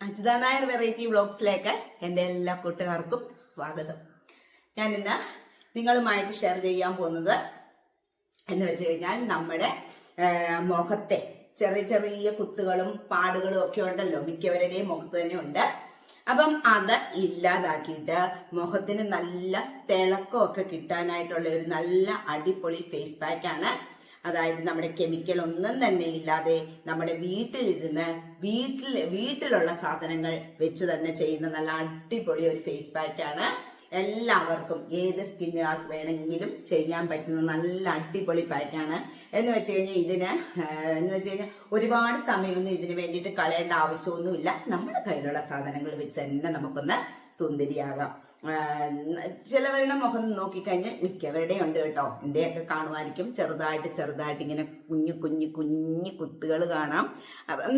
Ajitha Nair variety വ്ളോഗ്സിലേക്ക് എന്റെ എല്ലാ കൂട്ടുകാർക്കും സ്വാഗതം. ഞാൻ ഇന്ന് നിങ്ങളുമായിട്ട് ഷെയർ ചെയ്യാൻ പോകുന്നത് എന്ന് വെച്ച് കഴിഞ്ഞാൽ നമ്മുടെ മുഖത്തെ ചെറിയ ചെറിയ കുത്തുകളും പാടുകളും ഒക്കെ ഉണ്ടല്ലോ മിക്കവരുടെയും മുഖത്ത് തന്നെ ഉണ്ട്. അപ്പം അത് ഇല്ലാതാക്കിയിട്ട് മുഖത്തിന് നല്ല തിളക്കമൊക്കെ കിട്ടാനായിട്ടുള്ള ഒരു നല്ല അടിപൊളി ഫേസ് പാക്കാണ് അതായത് നമ്മുടെ കെമിക്കൽ ഒന്നും തന്നെ ഇല്ലാതെ നമ്മുടെ വീട്ടിലിരുന്ന് വീട്ടിൽ വീട്ടിലുള്ള സാധനങ്ങൾ വെച്ച് തന്നെ ചെയ്യുന്ന നല്ല അടിപൊളി ഒരു ഫേസ് പാക്കാണ് എല്ലാവർക്കും ഏത് സ്കിന്നുകാർക്ക് വേണമെങ്കിലും ചെയ്യാൻ പറ്റുന്ന നല്ല അടിപൊളി പാക്കാണ് എന്ന് വെച്ച് കഴിഞ്ഞാൽ ഇതിന് എന്ന് വെച്ച് കഴിഞ്ഞാൽ ഒരുപാട് സമയമൊന്നും ഇതിന് വേണ്ടിയിട്ട് കളയേണ്ട ആവശ്യമൊന്നുമില്ല. നമ്മുടെ കയ്യിലുള്ള സാധനങ്ങൾ വെച്ച് തന്നെ നമുക്കൊന്ന് സുന്ദരിയാകാം. ചിലവരുടെ മുഖം നോക്കിക്കഴിഞ്ഞാൽ മിക്കവരുടെയും ഉണ്ട് കേട്ടോ. എന്റെയൊക്കെ കാണുമായിരിക്കും. ചെറുതായിട്ട് ചെറുതായിട്ട് ഇങ്ങനെ കുഞ്ഞു കുഞ്ഞു കുഞ്ഞു കുത്തുകൾ കാണാം. അപ്പം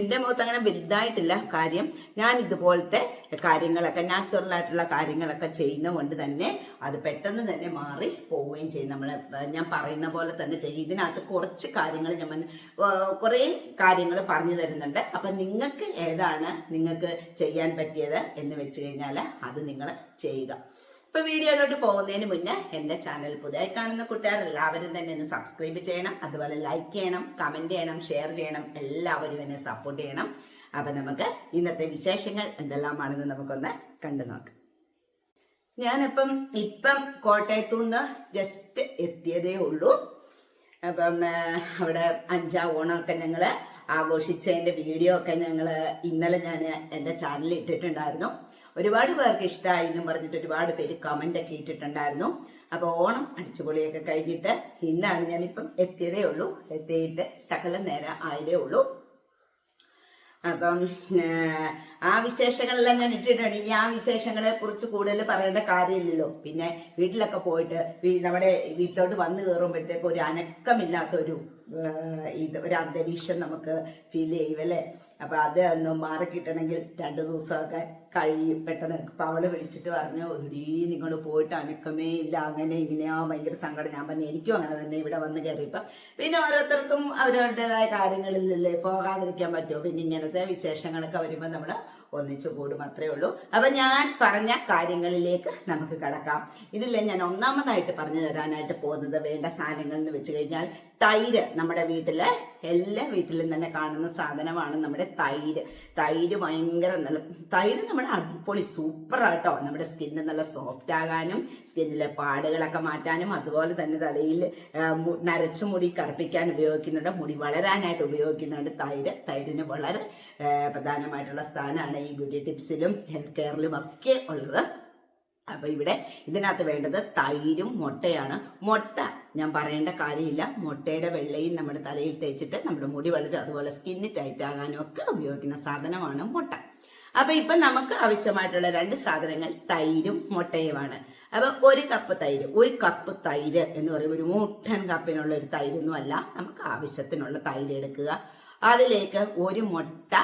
എന്റെ മുഖത്ത് അങ്ങനെ വലുതായിട്ടില്ല കാര്യം. ഞാൻ ഇതുപോലത്തെ കാര്യങ്ങളൊക്കെ നാച്ചുറലായിട്ടുള്ള കാര്യങ്ങളൊക്കെ ചെയ്യുന്ന കൊണ്ട് തന്നെ അത് പെട്ടെന്ന് തന്നെ മാറി പോവുകയും ചെയ്യും. നമ്മൾ ഞാൻ പറയുന്ന പോലെ തന്നെ ചെയ്യും. ഇതിനകത്ത് കുറച്ച് കാര്യങ്ങൾ ഞാൻ കുറേ കാര്യങ്ങൾ പറഞ്ഞു തരുന്നുണ്ട്. അപ്പം നിങ്ങൾക്ക് ഏതാണ് നിങ്ങൾക്ക് ചെയ്യാൻ പറ്റിയത് എന്ന് വെച്ച് കഴിഞ്ഞാൽ അത് നിങ്ങൾ ചെയ്യുക. ഇപ്പൊ വീഡിയോയിലോട്ട് പോകുന്നതിന് മുന്നേ എന്റെ ചാനൽ പുതിയതായി കാണുന്ന കൂട്ടുകാർ എല്ലാവരും തന്നെ ഒന്ന് സബ്സ്ക്രൈബ് ചെയ്യണം അതുപോലെ ലൈക്ക് ചെയ്യണം കമന്റ് ചെയ്യണം ഷെയർ ചെയ്യണം എല്ലാവരും എന്നെ സപ്പോർട്ട് ചെയ്യണം. അപ്പൊ നമുക്ക് ഇന്നത്തെ വിശേഷങ്ങൾ എന്തെല്ലാമാണെന്ന് നമുക്കൊന്ന് കണ്ടു നോക്കാം. ഞാനിപ്പം ഇപ്പം കോട്ടയത്തു നിന്ന് ജസ്റ്റ് എത്തിയതേ ഉള്ളൂ. അപ്പം അവിടെ അഞ്ചാം ഓണമൊക്കെ ഞങ്ങൾ ആഘോഷിച്ചതിന്റെ വീഡിയോ ഒക്കെ ഞങ്ങൾ ഇന്നലെ ഞാൻ എന്റെ ചാനലിൽ ഇട്ടിട്ടുണ്ടായിരുന്നു. ഒരുപാട് പേർക്ക് ഇഷ്ടമായി എന്നും പറഞ്ഞിട്ട് ഒരുപാട് പേര് കമന്റ് ഒക്കെ ഇട്ടിട്ടുണ്ടായിരുന്നു. അപ്പോൾ ഓണം അടിച്ചുപൊളിയൊക്കെ കഴിഞ്ഞിട്ട് ഇന്നാണ് ഞാനിപ്പം എത്തിയതേ ഉള്ളൂ. എത്തിയിട്ട് സകല നേരം ആയതേ ഉള്ളൂ. അപ്പം ആ, വിശേഷങ്ങളെല്ലാം ഞാൻ ഇട്ടിട്ടുണ്ട്. ഇനി ആ വിശേഷങ്ങളെ കുറിച്ച് കൂടുതൽ പറയേണ്ട കാര്യമില്ലല്ലോ. പിന്നെ വീട്ടിലൊക്കെ പോയിട്ട് നമ്മുടെ വീട്ടിലോട്ട് വന്നു കയറുമ്പോഴത്തേക്ക് ഒരു അനക്കമില്ലാത്ത ഒരു ആ, ഇത് ഒരു അന്തരീക്ഷം നമുക്ക് ഫീൽ ചെയ്യും അല്ലേ? അപ്പൊ അത് ഒന്ന് മാറിക്കിട്ടണമെങ്കിൽ രണ്ടു ദിവസമൊക്കെ കഴിയും. പെട്ടെന്ന് ഇപ്പൊ അവൾ വിളിച്ചിട്ട് പറഞ്ഞു ഇടീ നിങ്ങൾ പോയിട്ട് അനക്കമേ ഇല്ല. അങ്ങനെ ഇങ്ങനെയാ ഭയങ്കര സങ്കടം. ഞാൻ പറഞ്ഞു എനിക്കും അങ്ങനെ തന്നെ ഇവിടെ വന്ന് കയറിയപ്പോൾ പിന്നെ ഓരോരുത്തർക്കും അവരവരുടേതായ കാര്യങ്ങളിലല്ലേ പോകാതിരിക്കാൻ പറ്റുമോ? പിന്നെ ഇങ്ങനത്തെ വിശേഷങ്ങളൊക്കെ വരുമ്പോൾ നമ്മൾ ഒന്നിച്ചു കൂടും അത്രേ ഉള്ളൂ. അപ്പൊ ഞാൻ പറഞ്ഞ കാര്യങ്ങളിലേക്ക് നമുക്ക് കടക്കാം. ഇതിൽ ഞാൻ ഒന്നാമതായിട്ട് പറഞ്ഞു തരാനായിട്ട് പോകുന്നത് വേണ്ട സാധനങ്ങൾ എന്ന് വെച്ച് കഴിഞ്ഞാൽ തൈര് നമ്മുടെ വീട്ടിൽ എല്ലാ വീട്ടിലും തന്നെ കാണുന്ന സാധനമാണ് നമ്മുടെ തൈര്. തൈര് ഭയങ്കര നല്ല തൈര് നമ്മുടെ അടിപൊളി സൂപ്പർ ആട്ടോ. നമ്മുടെ സ്കിന്ന് നല്ല സോഫ്റ്റ് ആകാനും സ്കിന്നിലെ പാടുകളൊക്കെ മാറ്റാനും അതുപോലെ തന്നെ തലയിൽ നരച്ചു മുടി കറുപ്പിക്കാൻ ഉപയോഗിക്കുന്നുണ്ട് മുടി വളരാനായിട്ട് ഉപയോഗിക്കുന്നുണ്ട് തൈര്. തൈരിന് വളരെ പ്രധാനമായിട്ടുള്ള സ്ഥാനമാണ് ഈ ബ്യൂട്ടി ടിപ്സിലും ഹെൽത്ത് കെയറിലും ഒക്കെ ഉള്ളത്. അപ്പൊ ഇവിടെ ഇതിനകത്ത് വേണ്ടത് തൈരും മുട്ടയാണ്. മുട്ട ഞാൻ പറയേണ്ട കാര്യമില്ല. മുട്ടയുടെ വെള്ളയും നമ്മുടെ തലയിൽ തേച്ചിട്ട് നമ്മുടെ മുടി വളരും. അതുപോലെ സ്കിന്ന് ടൈറ്റ് ആകാനും ഒക്കെ ഉപയോഗിക്കുന്ന സാധനമാണ് മുട്ട. അപ്പൊ ഇപ്പൊ നമുക്ക് ആവശ്യമായിട്ടുള്ള രണ്ട് സാധനങ്ങൾ തൈരും മുട്ടയുമാണ്. അപ്പൊ ഒരു കപ്പ് തൈര് ഒരു കപ്പ് തൈര് എന്ന് പറയുമ്പോൾ ഒരു മുട്ടൻ കപ്പിനുള്ള ഒരു തൈരൊന്നും അല്ല. നമുക്ക് ആവശ്യത്തിനുള്ള തൈര് എടുക്കുക. അതിലേക്ക് ഒരു മുട്ട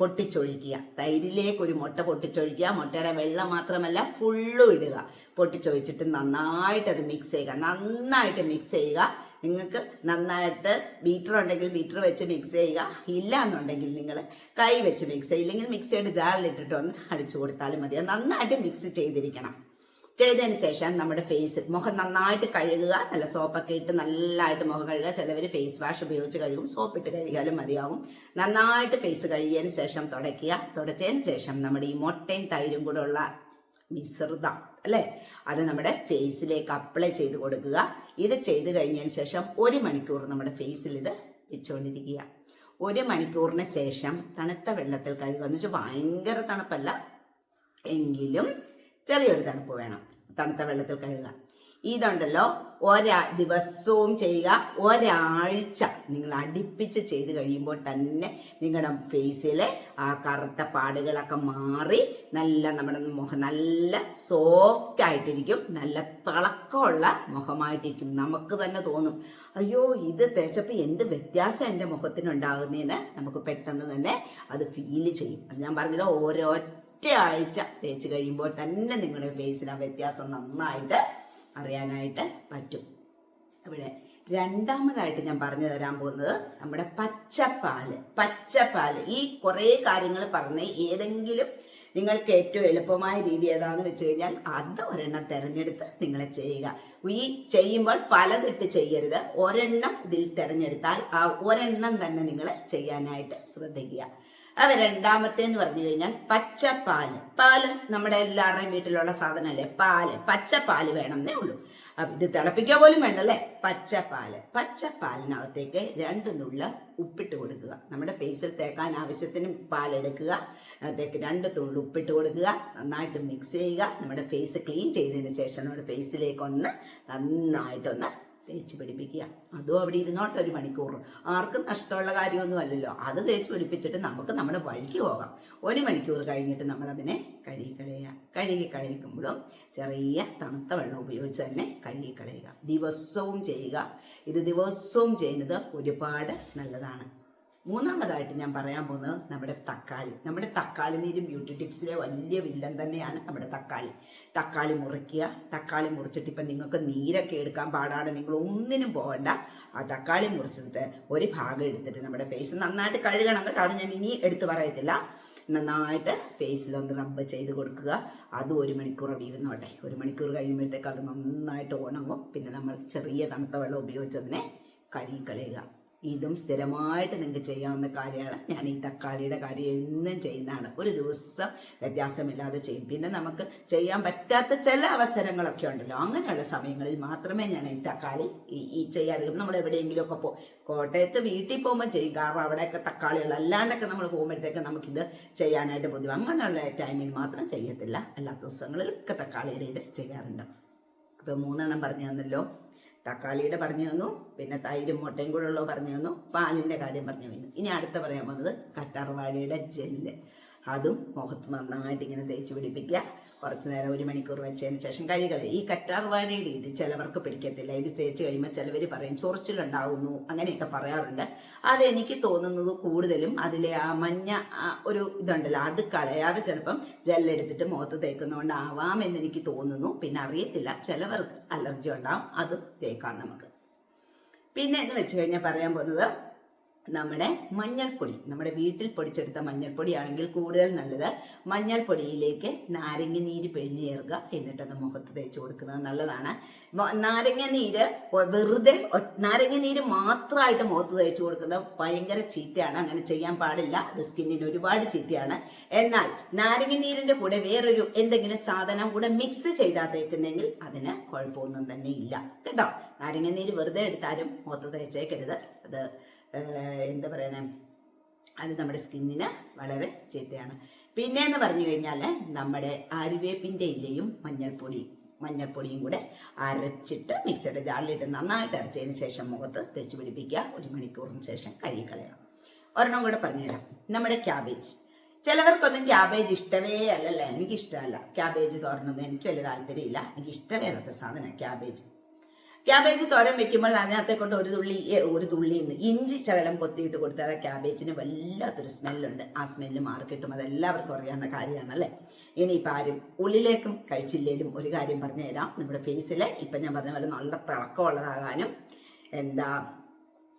പൊട്ടിച്ചൊഴിക്കുക. തൈരിലേക്ക് ഒരു മുട്ട പൊട്ടിച്ചൊഴിക്കുക. മുട്ടയുടെ വെള്ളം മാത്രമല്ല ഫുള്ളും ഇടുക. പൊട്ടിച്ചൊഴിച്ചിട്ട് നന്നായിട്ട് അത് മിക്സ് ചെയ്യുക. നന്നായിട്ട് മിക്സ് ചെയ്യുക. നിങ്ങൾക്ക് നന്നായിട്ട് ബീറ്റർ ഉണ്ടെങ്കിൽ ബീറ്റർ വെച്ച് മിക്സ് ചെയ്യുക. ഇല്ല എന്നുണ്ടെങ്കിൽ നിങ്ങൾ കൈ വെച്ച് മിക്സ് ചെയ്യുക. ഇല്ലെങ്കിൽ മിക്സിയുടെ ജാറിലിട്ടിട്ട് ഒന്ന് അടിച്ചു കൊടുത്താലും മതി. നന്നായിട്ട് മിക്സ് ചെയ്തിരിക്കണം. ചെയ്തതിന് ശേഷം നമ്മുടെ ഫേസ് മുഖം നന്നായിട്ട് കഴുകുക നല്ല സോപ്പൊക്കെ ഇട്ട് നല്ലതായിട്ട് മുഖം കഴുകുക. ചിലവർ ഫേസ് വാഷ് ഉപയോഗിച്ച് കഴുകും സോപ്പ് ഇട്ട് കഴുകിയാലും മതിയാകും. നന്നായിട്ട് ഫേസ് കഴുകിയതിന് ശേഷം തുടയ്ക്കുക. തുടച്ചതിന് ശേഷം നമ്മുടെ ഈ മുട്ടയും തൈരും കൂടെ ഉള്ള മിശ്രിതം അല്ലേ? അത് നമ്മുടെ ഫേസിലേക്ക് അപ്ലൈ ചെയ്ത് കൊടുക്കുക. ഇത് ചെയ്ത് കഴിഞ്ഞതിന് ശേഷം ഒരു മണിക്കൂർ നമ്മുടെ ഫേസിൽ ഇത് വെച്ചുകൊണ്ടിരിക്കുക ഒരു മണിക്കൂറിന് ശേഷം തണുത്ത വെള്ളത്തിൽ കഴുകുക. എന്ന് വെച്ചാൽ ഭയങ്കര തണുപ്പല്ല. എങ്കിലും ചെറിയൊരു തണുപ്പ് വേണം. തണുത്ത വെള്ളത്തിൽ കഴുകുക. ഇതുണ്ടല്ലോ ഒരാ ദിവസവും ചെയ്യുക. ഒരാഴ്ച നിങ്ങൾ അടുപ്പിച്ച് ചെയ്ത് കഴിയുമ്പോൾ തന്നെ നിങ്ങളുടെ ഫേസിലെ ആ കറുത്ത പാടുകളൊക്കെ മാറി നല്ല നമ്മുടെ മുഖം നല്ല സോഫ്റ്റ് ആയിട്ടിരിക്കും. നല്ല തിളക്കമുള്ള മുഖമായിട്ടിരിക്കും. നമുക്ക് തന്നെ തോന്നും അയ്യോ ഇത് തേച്ചപ്പോൾ എന്ത് വ്യത്യാസം എന്റെ മുഖത്തിനുണ്ടാകുന്നതെന്ന് നമുക്ക് പെട്ടെന്ന് തന്നെ അത് ഫീൽ ചെയ്യും. അത് ഞാൻ പറഞ്ഞല്ലോ ഓരോ ഒറ്റ ആഴ്ച തേച്ച് കഴിയുമ്പോൾ തന്നെ നിങ്ങളുടെ ഫേസിന് ആ വ്യത്യാസം നന്നായിട്ട് അറിയാനായിട്ട് പറ്റും. ഇവിടെ രണ്ടാമതായിട്ട് ഞാൻ പറഞ്ഞു തരാൻ പോകുന്നത് നമ്മുടെ പച്ചപ്പാൽ. പച്ചപ്പാൽ. ഈ കുറേ കാര്യങ്ങൾ പറഞ്ഞ് ഏതെങ്കിലും നിങ്ങൾക്ക് ഏറ്റവും എളുപ്പമായ രീതി ഏതാണെന്ന് വെച്ച് കഴിഞ്ഞാൽ അത് ഒരെണ്ണം തിരഞ്ഞെടുത്ത് നിങ്ങൾ ചെയ്യുക. ഈ ചെയ്യുമ്പോൾ പലതിട്ട് ചെയ്യരുത്. ഒരെണ്ണം ഇതിൽ തിരഞ്ഞെടുത്താൽ ആ ഒരെണ്ണം തന്നെ നിങ്ങൾ ചെയ്യാനായിട്ട് ശ്രദ്ധിക്കുക. അവ രണ്ടാമത്തെ എന്ന് പറഞ്ഞു കഴിഞ്ഞാൽ പച്ചപ്പാൽ. പാൽ നമ്മുടെ എല്ലാവരുടെയും വീട്ടിലുള്ള സാധനമല്ലേ? പാൽ. പച്ചപ്പാൽ വേണമെന്നേ ഉള്ളൂ. ഇത് തിളപ്പിക്കുക പോലും വേണ്ടല്ലേ? പച്ചപ്പാൽ. പച്ചപ്പാലിനകത്തേക്ക് രണ്ട് നുള്ള ഉപ്പിട്ട് കൊടുക്കുക. നമ്മുടെ ഫേസിൽ തേക്കാൻ ആവശ്യത്തിന് പാലെടുക്കുക അതിലേക്ക് രണ്ട് തുള്ളി ഉപ്പിട്ട് കൊടുക്കുക. നന്നായിട്ട് മിക്സ് ചെയ്യുക. നമ്മുടെ ഫേസ് ക്ലീൻ ചെയ്തതിന് ശേഷം നമ്മുടെ ഫേസിലേക്ക് ഒന്ന് നന്നായിട്ടൊന്ന് തേച്ച് പിടിപ്പിക്കുക. അതും അവിടെ ഇരുന്നോട്ടെ ഒരു മണിക്കൂർ. ആർക്കും നഷ്ടമുള്ള കാര്യമൊന്നും അല്ലല്ലോ. അത് തേച്ച് പിടിപ്പിച്ചിട്ട് നമുക്ക് നമ്മുടെ വഴിക്ക് പോകാം. ഒരു മണിക്കൂർ കഴിഞ്ഞിട്ട് നമ്മളതിനെ കഴുകി കളയുക. കഴുകി കളയിക്കുമ്പോഴും ചെറിയ തണുത്ത വെള്ളം ഉപയോഗിച്ച് തന്നെ കഴുകി കളയുക. ദിവസവും ചെയ്യുക. ഇത് ദിവസവും ചെയ്യുന്നത് ഒരുപാട് നല്ലതാണ്. മൂന്നാമതായിട്ട് ഞാൻ പറയാൻ പോകുന്നത് നമ്മുടെ തക്കാളി. നമ്മുടെ തക്കാളി നീരും ബ്യൂട്ടി ടിപ്സിലെ വലിയ വില്ലൻ തന്നെയാണ് നമ്മുടെ തക്കാളി. തക്കാളി മുറിക്കുക. തക്കാളി മുറിച്ചിട്ട് ഇപ്പം നിങ്ങൾക്ക് നീരൊക്കെ എടുക്കാൻ പാടാണ്. നിങ്ങൾ ഒന്നിനും പോകണ്ട. ആ തക്കാളി മുറിച്ചിട്ട് ഒരു ഭാഗം എടുത്തിട്ട് നമ്മുടെ ഫേസ് നന്നായിട്ട് കഴുകണം കേട്ടോ. അത് ഞാൻ ഇനി എടുത്തു പറയത്തില്ല. നന്നായിട്ട് ഫേസിലൊന്ന് റബ്ബ് ചെയ്ത് കൊടുക്കുക. അതും ഒരു മണിക്കൂർ അവിടെ ഇരുന്നോട്ടെ ഒരു മണിക്കൂർ കഴിയുമ്പോഴത്തേക്ക് അത് നന്നായിട്ട് ഉണങ്ങും. പിന്നെ നമ്മൾ ചെറിയ തണുത്ത വെള്ളം ഉപയോഗിച്ചതിനെ കഴുകിക്കളയുക ഇതും സ്ഥിരമായിട്ട് നിങ്ങൾക്ക് ചെയ്യാവുന്ന കാര്യമാണ്. ഞാൻ ഈ തക്കാളിയുടെ കാര്യം എന്നും ചെയ്യുന്നതാണ്. ഒരു ദിവസം വ്യത്യാസമില്ലാതെ ചെയ്യും. പിന്നെ നമുക്ക് ചെയ്യാൻ പറ്റാത്ത ചില അവസരങ്ങളൊക്കെ ഉണ്ടല്ലോ. അങ്ങനെയുള്ള സമയങ്ങളിൽ മാത്രമേ ഞാൻ ഈ തക്കാളി ഈ ചെയ്യാതെ നമ്മൾ എവിടെയെങ്കിലുമൊക്കെ പോകും കോട്ടയത്ത് വീട്ടിൽ പോകുമ്പോൾ ചെയ്യും. കാരണം അവിടെയൊക്കെ തക്കാളികൾ അല്ലാണ്ടൊക്കെ നമ്മൾ പോകുമ്പോഴത്തേക്ക് നമുക്കിത് ചെയ്യാനായിട്ട് ബുദ്ധിമുട്ട് അങ്ങനെയുള്ള ടൈമിൽ മാത്രം ചെയ്യത്തില്ല. അല്ലാത്ത ദിവസങ്ങളിലൊക്കെ തക്കാളിയുടെ ഇത് ചെയ്യാറുണ്ട്. അപ്പോൾ മൂന്നെണ്ണം പറഞ്ഞു തന്നല്ലോ. തക്കാളിയുടെ പറഞ്ഞു തന്നു പിന്നെ തൈരും മുട്ടയും കൂടെ ഉള്ളത് പറഞ്ഞു തന്നു പാലിന്റെ കാര്യം പറഞ്ഞു തന്നു. ഇനി അടുത്ത പറയാൻ പോകുന്നത് കറ്റാർവാഴയുടെ ജെല്ല്. അതും മുഖത്ത് നന്നായിട്ട് ഇങ്ങനെ തേച്ച് പിടിപ്പിക്കുക. കുറച്ച് നേരം ഒരു മണിക്കൂർ വെച്ചതിന് ശേഷം കഴുകല ഈ കറ്റാർവാഴയുടെ ഇത് ചിലവർക്ക് പിടിക്കത്തില്ല. ഇത് തേച്ച് കഴിയുമ്പോൾ ചിലവർ പറയും ചൊറിച്ചിലുണ്ടാവുന്നു അങ്ങനെയൊക്കെ പറയാറുണ്ട്. അതെനിക്ക് തോന്നുന്നത് കൂടുതലും അതിലെ ആ മഞ്ഞ ഒരു ഇതുണ്ടല്ലോ അത് കളയാതെ ചിലപ്പം ജെല്ലെടുത്തിട്ട് മുഖത്ത് തേക്കുന്നതുകൊണ്ടാവാം എന്ന് എനിക്ക് തോന്നുന്നു. പിന്നെ അറിയത്തില്ല ചിലവർക്ക് അലർജി ഉണ്ടാവും അതും തേക്കാം നമുക്ക്. പിന്നെ എന്ന് വെച്ച് കഴിഞ്ഞാൽ പറയാൻ പോകുന്നത് നമ്മുടെ മഞ്ഞൾപ്പൊടി. നമ്മുടെ വീട്ടിൽ പൊടിച്ചെടുത്ത മഞ്ഞൾപ്പൊടിയാണെങ്കിൽ കൂടുതൽ നല്ലത് മഞ്ഞൾപ്പൊടിയിലേക്ക് നാരങ്ങ നീര് പിഴിഞ്ഞ് ചേർക്കുക. എന്നിട്ടത് മുഖത്ത് തേച്ച് കൊടുക്കുന്നത് നല്ലതാണ്. നാരങ്ങ നീര് വെറുതെ നാരങ്ങ നീര് മാത്രമായിട്ട് മുഖത്ത് തേച്ച് കൊടുക്കുന്നത് ഭയങ്കര ചീത്തയാണ്. അങ്ങനെ ചെയ്യാൻ പാടില്ല. അത് സ്കിന്നിന് ഒരുപാട് ചീത്തയാണ്. എന്നാൽ നാരങ്ങ നീരിന്റെ കൂടെ വേറൊരു എന്തെങ്കിലും സാധനം കൂടെ മിക്സ് ചെയ്താൽ തേക്കുന്നെങ്കിൽ അതിന് കുഴപ്പമൊന്നും തന്നെ ഇല്ല. കേട്ടോ? നാരങ്ങ നീര് വെറുതെ എടുത്താലും മുഖത്ത് തേച്ചേക്കരുത്. അത് എന്താ പറയുന്നത് അത് നമ്മുടെ സ്കിന്നിന് വളരെ ചീത്തയാണ്. പിന്നെ എന്ന് പറഞ്ഞു കഴിഞ്ഞാൽ നമ്മുടെ ആര്യവേപ്പിന്റെ ഇലയും മഞ്ഞൾപ്പൊടിയും മഞ്ഞൾപ്പൊടിയും കൂടെ അരച്ചിട്ട് മിക്സിയുടെ ജാറിലിട്ട് നന്നായിട്ട് അരച്ചതിന് ശേഷം മുഖത്ത് തേച്ച് പിടിപ്പിക്കുക. ഒരു മണിക്കൂറിന് ശേഷം കഴുകിക്കളയാം ഒരെണ്ണം കൂടെ പറഞ്ഞുതരാം നമ്മുടെ ക്യാബേജ്. ചിലവർക്കൊന്നും ക്യാബേജ് ഇഷ്ടമേ അല്ലല്ലേ? എനിക്ക് ഇഷ്ടമല്ല ക്യാബേജ് തോരണമെന്ന് എനിക്ക് വലിയ താല്പര്യമില്ല. എനിക്ക് ഇഷ്ടമേറാത്ത സാധനം ക്യാബേജ്. ക്യാബേജ് തോരൻ വെക്കുമ്പോൾ അതിനകത്തെ കൊണ്ട് ഒരു തുള്ളി ഒരു തുള്ളി എന്ന് ഇഞ്ചി ശകലം കൊത്തിയിട്ട് കൊടുത്താൽ ക്യാബേജിന് വല്ലാത്തൊരു സ്മെല്ലുണ്ട് ആ സ്മെല്ല് മാറി കിട്ടും. അറിയാവുന്ന കാര്യമാണ് അറിയാവുന്ന കാര്യമാണല്ലേ? ഇനിയിപ്പോൾ ആരും ഉള്ളിലേക്കും കഴിച്ചില്ലേലും ഒരു കാര്യം പറഞ്ഞു തരാം നമ്മുടെ ഫേസിൽ ഇപ്പം ഞാൻ പറഞ്ഞ പോലെ നല്ല തിളക്കമുള്ളതാകാനും എന്താ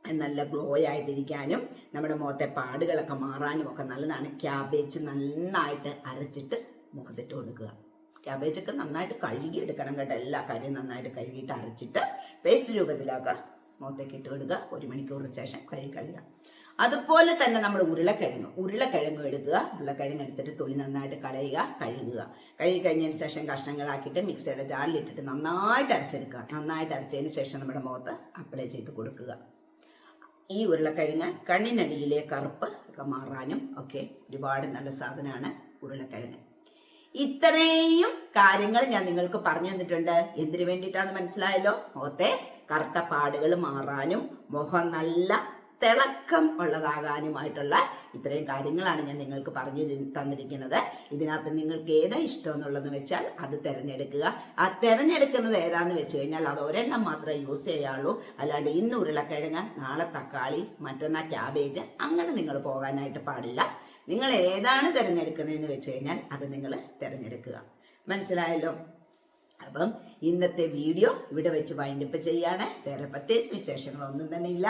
നല്ല ഗ്ലോ ആയിട്ടിരിക്കാനും നമ്മുടെ മുഖത്തെ പാടുകളൊക്കെ മാറാനും ഒക്കെ നല്ലതാണ്. ക്യാബേജ് നന്നായിട്ട് അരച്ചിട്ട് മുഖത്തിട്ട് കൊടുക്കുക. ക്യാബേജൊക്കെ നന്നായിട്ട് കഴുകി എടുക്കണം കേട്ടോ. എല്ലാ കാര്യവും നന്നായിട്ട് കഴുകിയിട്ട് അരച്ചിട്ട് പേസ്റ്റ് രൂപത്തിലാക്കുക. മുഖത്തേക്ക് ഇട്ട് കൊടുക്കുക ഒരു മണിക്കൂറിന് ശേഷം കഴുകിക്കളയുക അതുപോലെ തന്നെ നമ്മൾ ഉരുളക്കിഴങ്ങ്. ഉരുളക്കിഴങ്ങ് എടുക്കുക. ഉരുളക്കിഴങ്ങ് എടുത്തിട്ട് തൊലി നന്നായിട്ട് കളയുക കഴുകുക. കഴുകി കഴിഞ്ഞതിന് ശേഷം കഷ്ണങ്ങളാക്കിയിട്ട് മിക്സിയുടെ ജാറിലിട്ടിട്ട് നന്നായിട്ട് അരച്ചെടുക്കുക. നന്നായിട്ട് അരച്ചതിന് ശേഷം നമ്മുടെ മുഖത്ത് അപ്ലൈ ചെയ്ത് കൊടുക്കുക. ഈ ഉരുളക്കിഴങ്ങ് കണ്ണിനടിയിലെ കറുപ്പ് ഒക്കെ മാറാനും ഒക്കെ ഒരുപാട് നല്ല സാധനമാണ് ഉരുളക്കിഴങ്ങ്. ഇത്രയും കാര്യങ്ങൾ ഞാൻ നിങ്ങൾക്ക് പറഞ്ഞു തന്നിട്ടുണ്ട്. എന്തിനു വേണ്ടിയിട്ടാണെന്ന് മനസ്സിലായല്ലോ? മുഖത്തെ കറുത്ത പാടുകൾ മാറാനും മുഖം നല്ല തിളക്കം ഉള്ളതാകാനുമായിട്ടുള്ള ഇത്രയും കാര്യങ്ങളാണ് ഞാൻ നിങ്ങൾക്ക് പറഞ്ഞു തന്നിരിക്കുന്നത്. ഇതിനകത്ത് നിങ്ങൾക്ക് ഏതാ ഇഷ്ടം എന്നുള്ളതെന്ന് വെച്ചാൽ അത് തിരഞ്ഞെടുക്കുക. ആ തിരഞ്ഞെടുക്കുന്നത് ഏതാന്ന് വെച്ച് കഴിഞ്ഞാൽ അത് ഒരെണ്ണം മാത്രമേ യൂസ് ചെയ്യാവുള്ളൂ. അല്ലാണ്ട് ഇന്ന് ഉരുളക്കിഴങ്ങ് നാളെ തക്കാളി മറ്റന്നാ ക്യാബേജ് അങ്ങനെ നിങ്ങൾ പോകാനായിട്ട് പാടില്ല. നിങ്ങൾ ഏതാണ് തിരഞ്ഞെടുക്കുന്നതെന്ന് വെച്ച് കഴിഞ്ഞാൽ അത് നിങ്ങൾ തിരഞ്ഞെടുക്കുക. മനസ്സിലായല്ലോ? അപ്പം ഇന്നത്തെ വീഡിയോ ഇവിടെ വെച്ച് വൈൻഡപ്പ് ചെയ്യാണ്. വേറെ പ്രത്യേകിച്ച് വിശേഷങ്ങളൊന്നും തന്നെ ഇല്ല.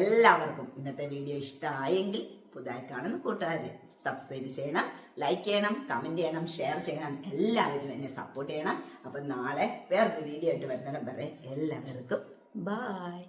എല്ലാവർക്കും ഇന്നത്തെ വീഡിയോ ഇഷ്ടമായെങ്കിൽ പുതുതായി കാണുന്ന കൂട്ടുകാർ സബ്സ്ക്രൈബ് ചെയ്യണം ലൈക്ക് ചെയ്യണം കമന്റ് ചെയ്യണം ഷെയർ ചെയ്യണം. എല്ലാവരും എന്നെ സപ്പോർട്ട് ചെയ്യണം. അപ്പം നാളെ വേറൊരു വീഡിയോ ആയിട്ട് വരുന്നിടം വരെ എല്ലാവർക്കും ബായ്